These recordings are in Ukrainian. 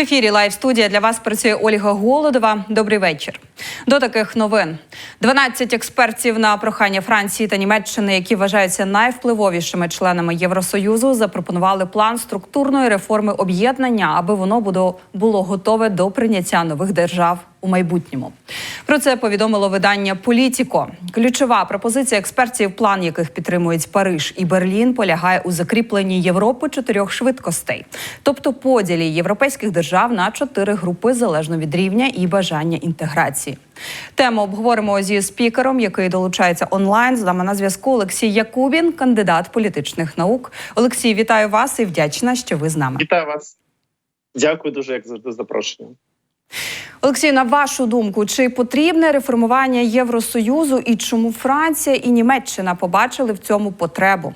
ефірі Лайв студія для вас працює Ольга Голодова. Добрий вечір. До таких новин 12 експертів на прохання Франції та Німеччини, які вважаються найвпливовішими членами Євросоюзу, запропонували план структурної реформи об'єднання, аби воно було, було готове до прийняття нових держав у майбутньому. Про це повідомило видання Політіко. Ключова пропозиція експертів, план яких підтримують Париж і Берлін, полягає у закріпленні Європи чотирьох швидкостей, тобто поділі європейських держав на чотири групи залежно від рівня і бажання інтеграції. Тему обговоримо зі спікером, який долучається онлайн. З нами на зв'язку Олексій Якубін, кандидат політичних наук. Олексій, вітаю вас і вдячна, що ви з нами. Вітаю вас. Дякую дуже, як завжди, за запрошення. Олексій, на вашу думку, чи потрібне реформування Євросоюзу і чому Франція і Німеччина побачили в цьому потребу?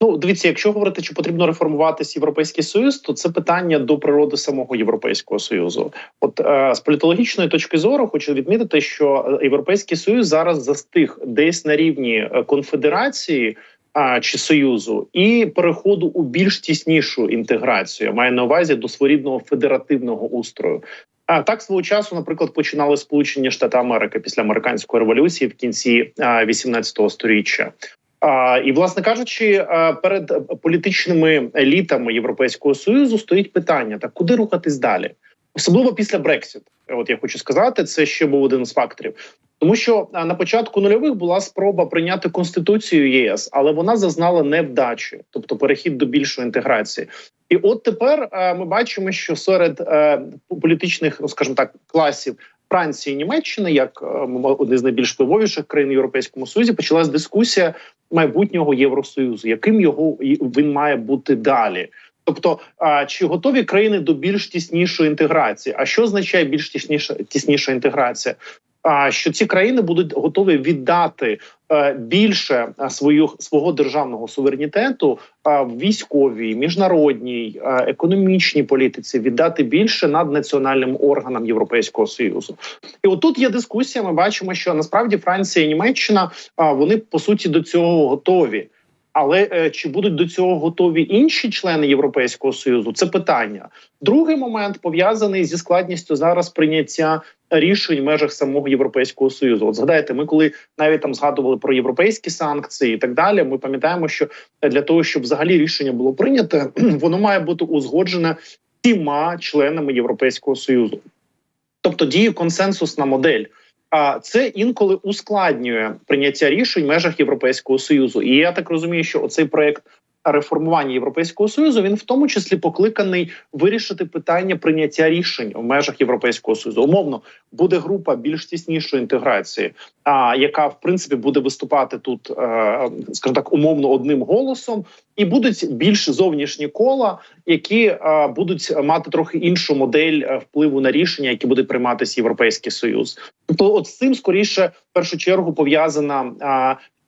Ну, дивіться, якщо говорити, чи потрібно реформуватись європейський союз, то це питання до природи самого європейського союзу. От е, з політологічної точки зору, хочу відмітити, що європейський союз зараз застиг десь на рівні е, конфедерації. А чи союзу і переходу у більш тіснішу інтеграцію має на увазі до своєрідного федеративного устрою. А так свого часу, наприклад, починали Сполучені Штати Америки після американської революції в кінці 18 століття. А, і, власне кажучи, перед політичними елітами Європейського союзу стоїть питання: так куди рухатись далі, особливо після Брексит. От я хочу сказати, це ще був один з факторів. Тому що на початку нульових була спроба прийняти конституцію ЄС, але вона зазнала невдачі, тобто перехід до більшої інтеграції. І от тепер ми бачимо, що серед е, політичних, ну, скажімо так, класів Франції і Німеччини, як е, одне з найбільш впливовіших країн Європейському Союзі, почалась дискусія майбутнього євросоюзу, яким його він має бути далі. Тобто, чи готові країни до більш тіснішої інтеграції? А що означає більш тісніша тісніша інтеграція? А що ці країни будуть готові віддати е, більше свою свого державного суверенітету е, в військовій, міжнародній, е, економічній політиці, віддати більше наднаціональним органам Європейського союзу? І отут є дискусія. Ми бачимо, що насправді Франція і Німеччина вони по суті до цього готові. Але е, чи будуть до цього готові інші члени Європейського союзу? Це питання. Другий момент пов'язаний зі складністю зараз прийняття рішень в межах самого європейського союзу. От згадайте, ми коли навіть там згадували про європейські санкції і так далі. Ми пам'ятаємо, що для того, щоб взагалі рішення було прийнято, воно має бути узгоджене всіма членами Європейського союзу, тобто діє консенсусна модель. А це інколи ускладнює прийняття рішень в межах Європейського союзу. І я так розумію, що оцей проект реформування європейського союзу він в тому числі покликаний вирішити питання прийняття рішень в межах європейського союзу. Умовно буде група більш тіснішої інтеграції, а яка в принципі буде виступати тут, е, скажімо так, умовно одним голосом, і будуть більш зовнішні кола, які е, будуть мати трохи іншу модель е, впливу на рішення, які буде прийматися європейський союз. Тобто, от з цим скоріше в першу чергу пов'язана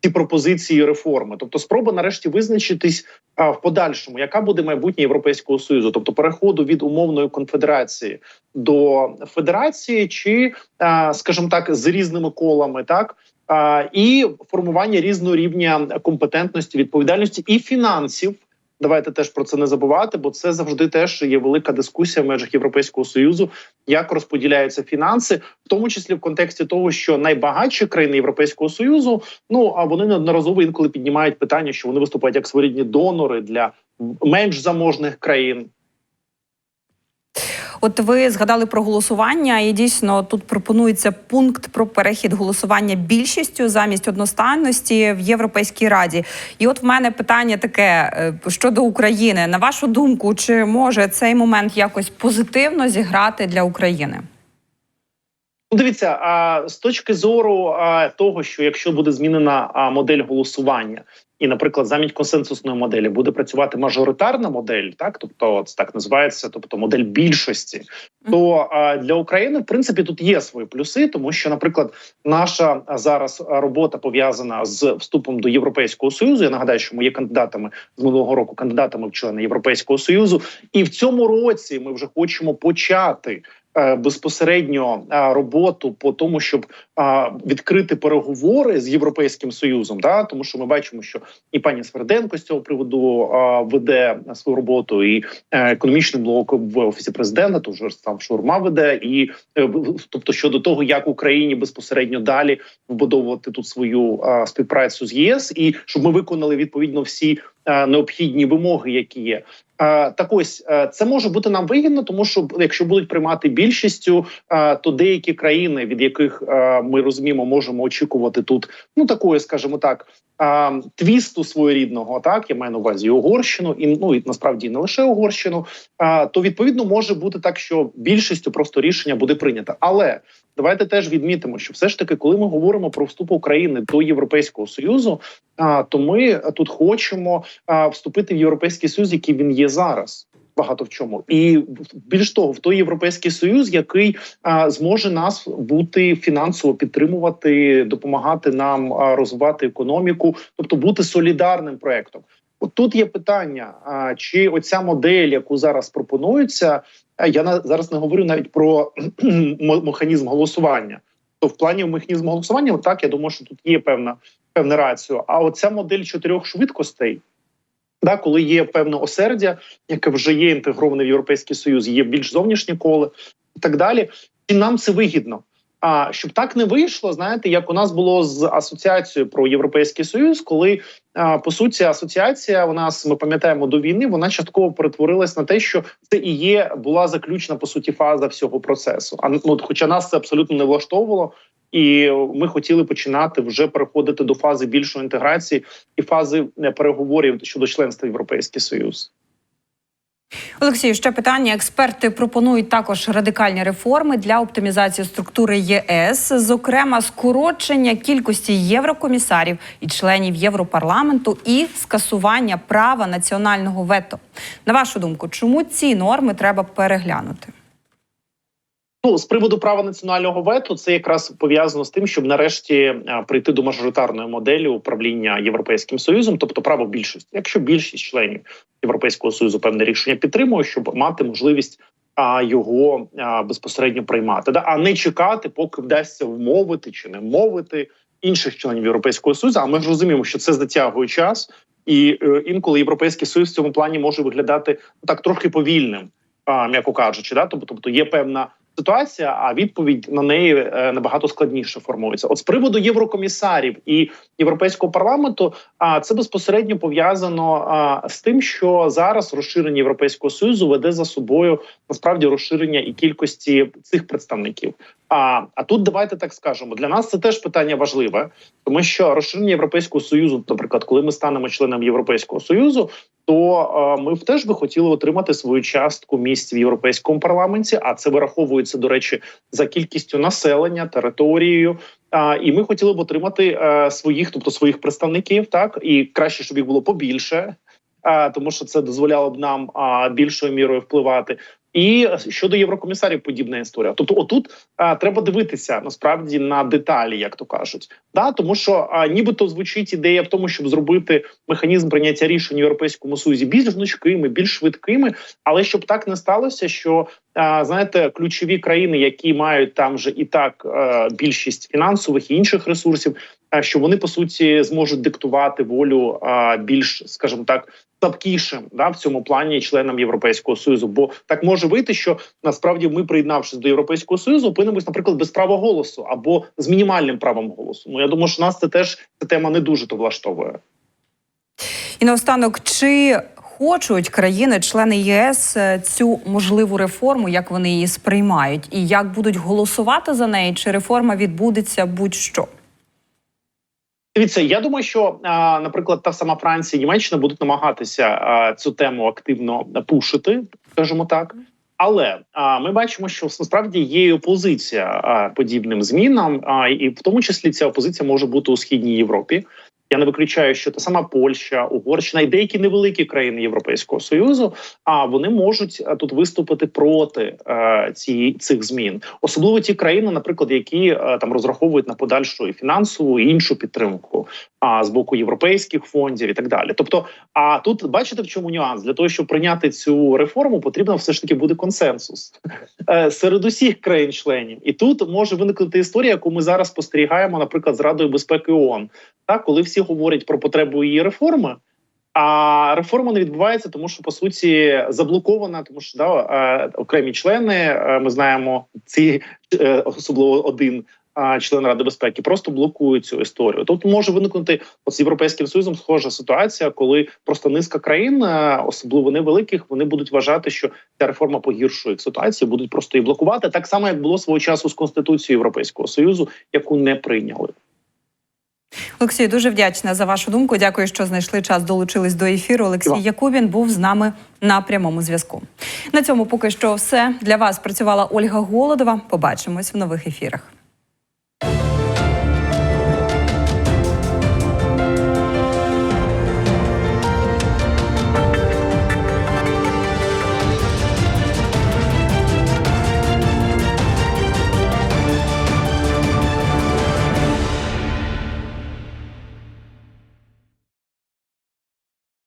ці пропозиції реформи, тобто спроба нарешті визначитись а, в подальшому, яка буде майбутнє європейського союзу, тобто переходу від умовної конфедерації до федерації, чи а, скажімо так, з різними колами, так а, і формування різного рівня компетентності, відповідальності і фінансів. Давайте теж про це не забувати, бо це завжди теж є велика дискусія в межах Європейського союзу, як розподіляються фінанси, в тому числі в контексті того, що найбагатші країни Європейського союзу ну а вони неодноразово інколи піднімають питання, що вони виступають як своєрідні донори для менш заможних країн. От ви згадали про голосування, і дійсно тут пропонується пункт про перехід голосування більшістю замість одностайності в Європейській раді. І от в мене питання таке е, щодо України. На вашу думку, чи може цей момент якось позитивно зіграти для України? Ну, дивіться, а з точки зору а, того, що якщо буде змінена а, модель голосування, і, наприклад, замість консенсусної моделі буде працювати мажоритарна модель, так тобто це так називається, тобто модель більшості, то а, для України в принципі тут є свої плюси, тому що, наприклад, наша зараз робота пов'язана з вступом до Європейського союзу. Я нагадаю, що ми є кандидатами з минулого року, кандидатами в члени Європейського союзу, і в цьому році ми вже хочемо почати безпосередньо е, роботу по тому, щоб е, відкрити переговори з європейським союзом, да? Тому що ми бачимо, що і пані Сверденко з цього приводу е, веде свою роботу, і е, економічний блок в офісі президента, то вже сам Шурма веде, і е, тобто щодо того, як Україні безпосередньо далі вбудовувати тут свою е, співпрацю з ЄС, і щоб ми виконали відповідно всі е, необхідні вимоги, які є. Е, Так ось е, це може бути нам вигідно, тому що якщо будуть приймати більшістю, е, то деякі країни, від яких е, ми розуміємо, можемо очікувати тут, ну такої, скажімо так, е, твісту своєрідного, так я маю на увазі Угорщину, і ну і насправді не лише Угорщину, е, то відповідно може бути так, що більшістю просто рішення буде прийнято. Але давайте теж відмітимо, що все ж таки, коли ми говоримо про вступ України до Європейського союзу, а, то ми тут хочемо а, вступити в європейський союз, який він є зараз. Багато в чому, і більш того, в той європейський союз, який а, зможе нас бути фінансово підтримувати, допомагати нам а, розвивати економіку, тобто бути солідарним проектом. От тут є питання: а, чи оця модель, яку зараз пропонується, я на зараз не говорю навіть про механізм голосування. То в плані механізму голосування, так я думаю, що тут є певна певна рацію. А оця модель чотирьох швидкостей, да, коли є певне осердя, яке вже є інтегроване в Європейський Союз, є більш зовнішні коли і так далі. І нам це вигідно. А щоб так не вийшло, знаєте, як у нас було з асоціацією про європейський союз, коли по суті асоціація у нас ми пам'ятаємо до війни, вона частково перетворилась на те, що це і є була заключна по суті фаза всього процесу. А ну, от хоча нас це абсолютно не влаштовувало, і ми хотіли починати вже переходити до фази більшої інтеграції і фази е, переговорів щодо членства Європейський Союз. Олексію, ще питання. Експерти пропонують також радикальні реформи для оптимізації структури ЄС, зокрема скорочення кількості єврокомісарів і членів Європарламенту, і скасування права національного вето. На вашу думку, чому ці норми треба переглянути? Ну, з приводу права національного вето, це якраз пов'язано з тим, щоб нарешті е, прийти до мажоритарної моделі управління європейським союзом, тобто право більшості. Якщо більшість членів європейського союзу певне рішення підтримує, щоб мати можливість його безпосередньо приймати, а не чекати, поки вдасться вмовити чи не вмовити інших членів європейського союзу. А ми ж розуміємо, що це затягує час, і е, інколи європейський союз в цьому плані може виглядати ну, так трохи повільним, м'яко кажучи, да тобто, тобто є певна ситуація, а відповідь на неї е, набагато складніше формується. От з приводу єврокомісарів і європейського парламенту, а це безпосередньо пов'язано з тим, що зараз розширення європейського союзу веде за собою насправді розширення і кількості цих представників. А, а тут давайте так скажемо. Для нас це теж питання важливе, тому що розширення європейського союзу, наприклад, коли ми станемо членом європейського союзу, то е, ми б теж би хотіли отримати свою частку місць в європейському парламенті. А це вираховується до речі за кількістю населення, територією. А, і ми хотіли б отримати е, своїх, тобто своїх представників, так і краще, щоб їх було побільше, тому що це дозволяло б нам більшою мірою впливати. І щодо єврокомісарів, подібна історія. Тобто, отут а, треба дивитися насправді на деталі, як то кажуть, да тому що а, нібито звучить ідея в тому, щоб зробити механізм прийняття рішень в європейському союзі більш гнучкими, більш швидкими, але щоб так не сталося, що а, знаєте, ключові країни, які мають там вже і так а, більшість фінансових і інших ресурсів, що вони по суті зможуть диктувати волю а, більш, скажімо так, слабкішим да в цьому плані членам Європейського союзу. Бо так може вийти, що насправді ми, приєднавшись до Європейського союзу, опинимось, наприклад, без права голосу або з мінімальним правом голосу. Ну я думаю, що нас це теж ця тема не дуже то влаштовує. І наостанок, чи хочуть країни-члени ЄС е, цю можливу реформу, як вони її сприймають, і як будуть голосувати за неї, чи реформа відбудеться будь-що? Дивіться, я думаю, що наприклад, та сама Франція, і Німеччина будуть намагатися цю тему активно пушити, скажімо так. Але а, ми бачимо, що насправді є і опозиція а, подібним змінам, а і в тому числі ця опозиція може бути у східній Європі. Я не виключаю, що та сама Польща, Угорщина і деякі невеликі країни Європейського союзу. А вони можуть е, тут виступити проти е, ці, цих змін, особливо ті країни, наприклад, які е, там розраховують на подальшу і фінансову і іншу підтримку, а з боку європейських фондів і так далі. Тобто, а тут бачите, в чому нюанс для того, щоб прийняти цю реформу, потрібно все ж таки буде консенсус е, серед усіх країн-членів. І тут може виникнути історія, яку ми зараз спостерігаємо, наприклад, з Радою безпеки ООН, так коли всі говорять про потребу її реформи. А реформа не відбувається, тому що по суті заблокована, тому що да, е, окремі члени, е, ми знаємо, ці е, особливо один член Ради безпеки, просто блокують цю історію. Тут може виникнути от з європейським союзом схожа ситуація, коли просто низка країн, особливо невеликих, вони будуть вважати, що ця реформа погіршує ситуацію, будуть просто її блокувати, так само як було свого часу з конституцією Європейського союзу, яку не прийняли. Олексій, дуже вдячна за вашу думку. Дякую, що знайшли час, долучились до ефіру. Олексій Дякую. Якубін був з нами на прямому зв'язку. На цьому поки що все для вас працювала Ольга Голодова. Побачимось в нових ефірах.